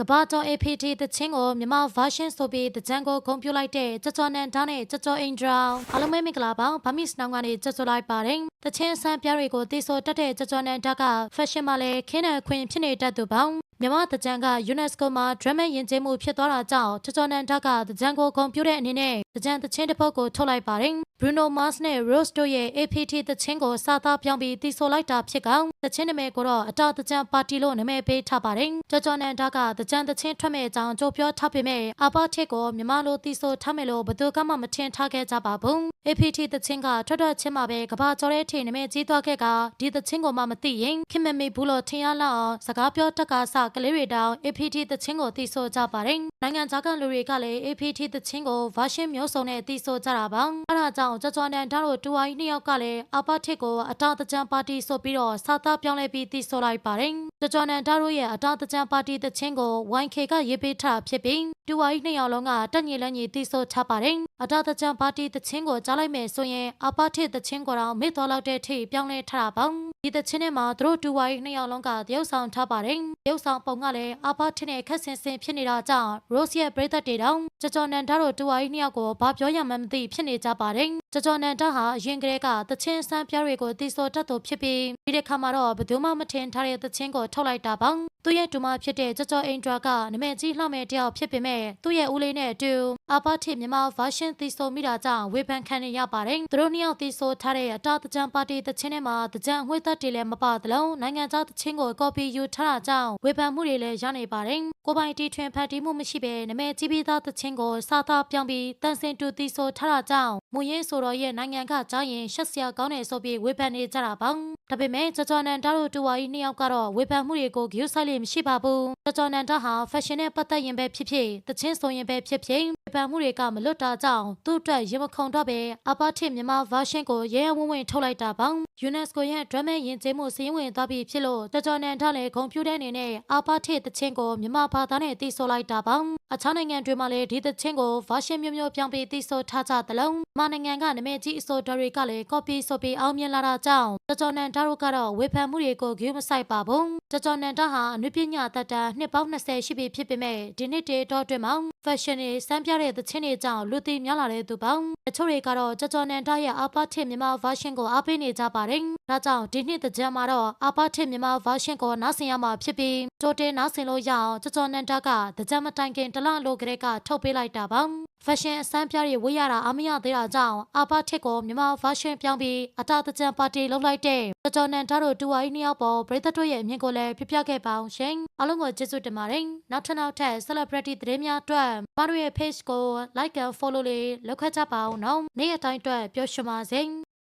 ကဘာတော် APT တချင်းကိုမြန်မာ version ဆိုပြီးတကြံကိုဂုံပြလိုက်တဲ့ကြကြောနန်ဒါနဲ့ကြကြောအင်ဒရာအားလုံးပဲမင်္ဂလာပါဗမစ်နောင်ကနေကြကြောလိုက်ပါတယ်တချင်းဆန်းပြားတွေကိုတီဆိုတက်တဲ့ကြကြောနန်ဒါက fashion မှာလည်းခင်းတဲ့ခွင်ဖြစ်နေတတ်သူပေါင်းမြန်မာတကြံက UNESCO မှာ drama ယဉ်ကျေးမှုဖြစ်သွားတာကြောင့်ကြကြောနန်ဒါကတကြံကိုဂုံပြတဲ့အနေနဲ့ တကြံတချင်းတစ်ပုတ်ကိုထုတ်လိုက်ပါတယ် Bruno Mars နဲ့ Rose တို့ရဲ့ APT တချင်းကိုစာသားပြောင်းပြီးတီဆိုလိုက်တာဖြစ်ကောင်တချင်းနာမည်ကိုတော့အတာတကြံပါတီလို့နာမည်ပေးထားပါတယ်ကြကြောနန်ဒါကတကြံတချင်းထွက်မဲ့အကြောင်းကြိုပြောထားပေမဲ့အပါထစ်ကိုမြန်မာလိုတီဆိုထားမယ်လို့ဘယ်သူမှမထင်ထားခဲ့ကြပါဘူး APT တချင်းကထွက်ထွက်ချင်းမှာပဲကဘာကျော်တဲ့ထိနာမည်ကြီးသွားခဲ့ကဒီတချင်းကိုမှမသိရင်ခင်မမေဘူးလို့ထင်ရလောက်အောင်စကားပြောတက်ကစကလေးတွေတောင် APT တချင်းကိုတီဆိုကြပါတယ်နိုင်ငံခြားကလူတွေကလည်း APT တချင်းကို version မျိုးစုံနဲ့တီဆိုကြတာပါအဲဒါကြောင့်ကြွကြွနန်တို့တူဝိုင်းနှစ်ယောက်ကလည်းအပါထစ်ကိုအတာတကြံပါတီဆိုပြီးတော့စာသားပြောင်းလဲပြီးတီဆိုလိုက်ပါတယ်ကြွကြွနန်တို့ရဲ့အတာတကြံပါတီတချင်းကို YK ကရေးပေးထားဖြစ်ပြီးတူဝိုင်းနှစ်ယောက်လုံးကတက်ညီလက်ညီတီဆိုချပါတယ်အတာတကြံပါတီတချင်းကိုကြားလိုက်မယ်ဆိုရင်အပါထစ်တချင်းကိုတော့မေ့တော်လောက်တဲ့ထိပြောင်းလဲထားတာပါ ဒီတချင်းထဲမှာသူတို့တူဝိုင်းနှစ်ယောက်လုံးကတရုပ်ဆောင်ထားပါတယ်တရုပ်ဆောင်ပုံကလည်းအပါထစ်နဲ့ခက်ဆင်ဆင်ဖြစ်နေတာကြောင့် Rose ရဲ့ပရိသတ်တွေတောင်ကြကြောနန်တို့တူဝိုင်းနှစ်ယောက်ကိုဘာပြောရမှန်းမသိဖြစ်နေကြပါတယ်ကြကြောနန်တာဟာအရင်ကတည်းကတချင်းစမ်းပြားတွေကိုတီဆိုတတ်သူဖြစ်ပြီးဒီတစ်ခါမှာတော့ဘယ်သူမှမထင်ထားတဲ့တချင်းကိုထုတ်လိုက်တာပါသူ့ရဲ့ဒူမဖြစ်တဲ့ကြကြောအင်ဒရာကနမည်ကြီးလှမဲ့တယောက်ဖြစ်ပေမဲ့သူ့ရဲ့ဦးလေးနဲ့အတူအပါထစ်မြန်မာ version တီဆိုမိတာကြောင့်ဝေဖန်ခံနေရပါတယ်သူတို့နှစ်ယောက်တီဆိုထားတဲ့အတာတကြံပါတီတချင်းထဲမှာတကြံဝှေ့သက်တွေလည်းမပါသလုံးနိုင်ငံခြားတချင်းကို copy ယူထားတာကြောင့်ဝေဖန်မှုတွေလည်းရနေပါတယ်ကိုပိုင်တီထွင်ဖတ်တီးမှုမရှိဘဲနမည်ကြီးပြီးသားတချင်းကိုစာသားပြောင်းပြီးတန်စင်တူတီဆိုထားတာကြောင့်မူရင်းဆိုတော်ရဲ့နိုင်ငံကကြားရင်ရှက်စရာကောင်းတယ်ဆိုပြီးဝေဖန်နေကြတာပါ ဒါပေမဲ့ကြော်ကြော်နန်တာတို့တူဝါကြီးနှစ်ယောက်ကတော့ဝေဖန်မှုတွေကိုဂရုစိုက်လို့မရှိပါဘူးကြော်ကြော်နန်တာဟာ fashion နဲ့ပတ်သက်ရင်ပဲဖြစ်ဖြစ်တချင်းဆိုရင်ပဲဖြစ်ဖြစ်ဝေဖန်မှုတွေကမလွတ်တာကြောင့်သူ့အတွက်ရင်မခုန်တော့ပဲအပါထစ်မြန်မာ version ကိုရဲရဲဝံ့ဝံ့ထုတ်လိုက်တာပါ UNESCO ရဲ့ drama ယဉ်ကျေးမှုစီးဝင်သွားပြီးဖြစ်လို့ကြော်ကြော်နန်တာလည်းဂုံပြူတဲ့အနေနဲ့အပါထစ်တချင်းကိုမြန်မာဘာသာနဲ့တီးဆိုလိုက်တာပါအခြားနိုင်ငံတွေမှာလည်းဒီတချင်းကို version မျိုးမျိုးပြောင်းပြီးတီးဆိုထားကြသလုံးမြန်မာနိုင်ငံကနာမည်ကြီးအဆိုတော်တွေကလည်း copy ဆိုပြီးအောင်မြင်လာတာကြောင့်ကြော်ကြော်နန်တာတို့ကတော့ဝေဖန်မှုတွေကိုဂရုမစိုက်ပါဘူးကြော်ကြော်နန်တာဟာအနုပညာတတ်တာနှစ်ပေါင်း20ရှိပြီဖြစ်ပေမဲ့ဒီနှစ်တည်းတော့တွင်မှာ fashion တွေစမ်းပြတဲ့သချင်းတွေကြောင့်လူသိများလာတဲ့သူပေါင်းတချို့တွေကတော့ကြော်ကြော်နန်တာရဲ့အပါထစ်မြန်မာ version ကိုအားပေးနေကြပါတယ်ဒါကြောင့်ဒီနှစ်တကြံမှာတော့အပါထစ်မြန်မာ version ကိုနားဆင်ရမှာဖြစ်ပြီးတိုးတဲနားဆင်လို့ရအောင်ကြော်ကြော်နန်တာကတကြံမတိုင်ခင်တလလိုကလေးကထုတ်ပေးလိုက်တာပါ fashion အစမ်းပြားတွေဝေးရတာအမရသေးတာကြောင့်အပါထစ်ကိုမြန်မာ version ပြောင်းပြီးအတာတကြံပါတီလုပ်လိုက်တဲ့ကြော်ကြော်နန်တာတို့တူဝိုင်းနှစ်ယောက်ပေါ်ပရိသတ်တို့ရဲ့အမြင်ကိုလည်းပြပြခဲ့ပါအောင်ရှင်အားလုံးကိုကျေးဇူးတင်ပါတယ်နောက်ထပ်နောက်ထပ် celebrity သတင်းများအတွက်မတို့ရဲ့ page ကို like and follow လေးလုပ်ခတ်ကြပါအောင်နော်နေ့ရက်တိုင်းအတွက်ပျော်ရွှင်ပါစေ